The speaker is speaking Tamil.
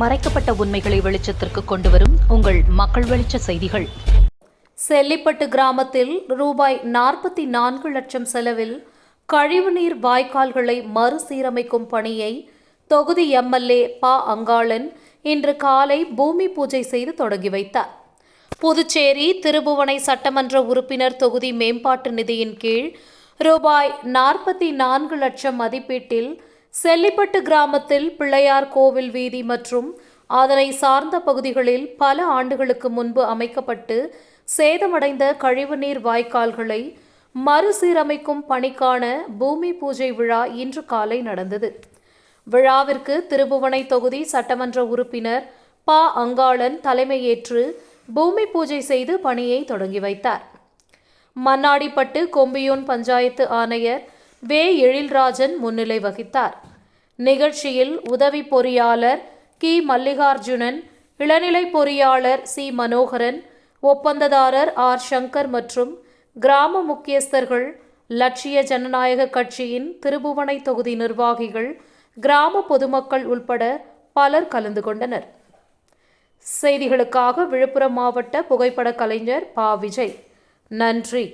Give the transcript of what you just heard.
மறைக்கப்பட்ட உண்மைகளை வெளிச்சத்திற்கு கொண்டுவரும் உங்கள் மக்கள் வெளிச்ச செய்திகள். செல்லிப்பட்டு கிராமத்தில் ரூபாய் நாற்பத்தி நான்கு லட்சம் செலவில் கழிவுநீர் வாய்க்கால்களை மறுசீரமைக்கும் பணியை தொகுதி எம்எல்ஏ ப. அங்காளன் இன்று காலை பூமி பூஜை செய்து தொடங்கி வைத்தார். புதுச்சேரி திருபுவனை சட்டமன்ற உறுப்பினர் தொகுதி மேம்பாட்டு நிதியின் கீழ் ரூபாய் நாற்பத்தி நான்கு லட்சம் மதிப்பீட்டில் செல்லிப்பட்டு கிராமத்தில் பிள்ளையார் கோவில் வீதி மற்றும் அதனை சார்ந்த பகுதிகளில் பல ஆண்டுகளுக்கு முன்பு அமைக்கப்பட்டு சேதமடைந்த கழிவுநீர் வாய்க்கால்களை மறுசீரமைக்கும் பணிக்கான பூமி பூஜை விழா இன்று காலை நடந்தது. விழாவிற்கு திருபுவனை தொகுதி சட்டமன்ற உறுப்பினர் ப. அங்காளன் தலைமையேற்று பூமி பூஜை செய்து பணியை தொடங்கி வைத்தார். மண்ணாடிப்பட்டு கொம்பியூன் பஞ்சாயத்து ஆணையர் வே. எழில்ராஜன் முன்னிலை வகித்தார். நிகழ்ச்சியில் உதவி பொறியாளர் கி. மல்லிகார்ஜுனன் இளநிலை பொறியாளர் சி. மனோகரன் ஒப்பந்ததாரர் ஆர். சங்கர் மற்றும் கிராம முக்கியஸ்தர்கள் லட்சிய ஜனநாயக கட்சியின் திருபுவனை தொகுதி நிர்வாகிகள் கிராம பொதுமக்கள் உள்பட பலர் கலந்து கொண்டனர். செய்திகளுக்காக விழுப்புரம் மாவட்ட புகைப்பட கலைஞர் பா. விஜய். நன்றி.